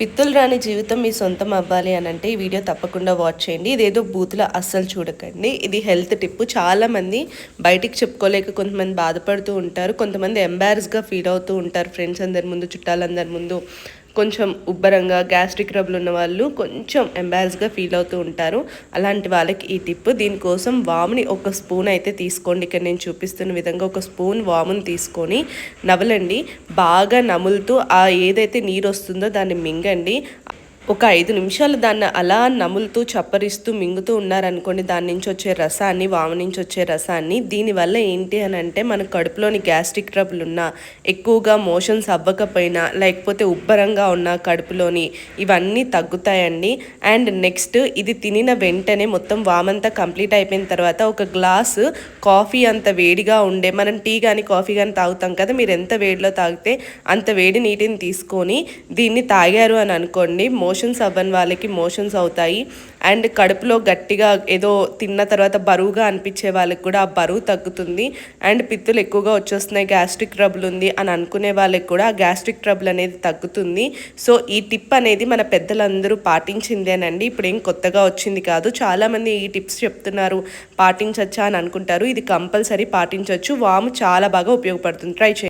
పిత్తులు రాని జీవితం మీ సొంతం అవ్వాలి అని అంటే ఈ వీడియో తప్పకుండా వాచ్ చేయండి. ఇదేదో బూతులో అస్సలు చూడకండి. ఇది హెల్త్ టిప్ చాలామంది బయటికి చెప్పుకోలేక కొంతమంది బాధపడుతూ ఉంటారు. కొంతమంది ఎంబారస్గా ఫీల్ అవుతూ ఉంటారు. ఫ్రెండ్స్ అందరి ముందు చుట్టాలందరి ముందు. కొంచెం ఉబ్బరంగా గ్యాస్ట్రిక్ ట్రబుల్ ఉన్న వాళ్ళు కొంచెం ఎంబారస్గా ఫీల్ అవుతూ ఉంటారు. అలాంటి వాళ్ళకి ఈ టిప్. దీనికోసం వాముని ఒక స్పూన్ అయితే తీసుకోండి. ఇక్కడ నేను చూపిస్తున్న విధంగా ఒక స్పూన్ వాముని తీసుకొని నవలండి. బాగా నములుతూ ఆ ఏదైతే నీరు వస్తుందో దాన్ని మింగండి. ఒక ఐదు నిమిషాలు దాన్ని అలా నములుతూ చప్పరిస్తూ మింగుతూ ఉన్నారనుకోండి దాని నుంచి వచ్చే రసాన్ని వామ నుంచి వచ్చే రసాన్ని దీనివల్ల ఏంటి అని అంటే మన కడుపులోని గ్యాస్ట్రిక్ ట్రబుల్ ఉన్నా ఎక్కువగా మోషన్స్ అవ్వకపోయినా లేకపోతే ఉబ్బరంగా ఉన్న కడుపులోని ఇవన్నీ తగ్గుతాయండి. అండ్ నెక్స్ట్ ఇది తినిన వెంటనే మొత్తం వామంతా కంప్లీట్ అయిపోయిన తర్వాత ఒక గ్లాసు కాఫీ అంత వేడిగా ఉండే మనం టీ కానీ కాఫీ కానీ తాగుతాం కదా మీరు ఎంత వేడిలో తాగితే అంత వేడి నీటిని తీసుకొని దీన్ని తాగారు అని అనుకోండి మోషన్స్ అవ్వని వాళ్ళకి మోషన్స్ అవుతాయి. అండ్ కడుపులో గట్టిగా ఏదో తిన్న తర్వాత బరువుగా అనిపించే వాళ్ళకి కూడా ఆ బరువు తగ్గుతుంది. అండ్ పిత్తులు ఎక్కువగా వచ్చేస్తున్నాయి గ్యాస్ట్రిక్ ట్రబుల్ ఉంది అని అనుకునే వాళ్ళకి కూడా ఆ గ్యాస్ట్రిక్ ట్రబుల్ అనేది తగ్గుతుంది. సో ఈ టిప్ అనేది మన పెద్దలందరూ పాటించిందేనండి ఇప్పుడు ఏం కొత్తగా వచ్చింది కాదు. చాలామంది ఈ టిప్స్ చెప్తున్నారు. పాటించచ్చా అని అనుకుంటారు. ఇది కంపల్సరీ పాటించవచ్చు వాము చాలా బాగా ఉపయోగపడుతుంది. ట్రై చేయండి.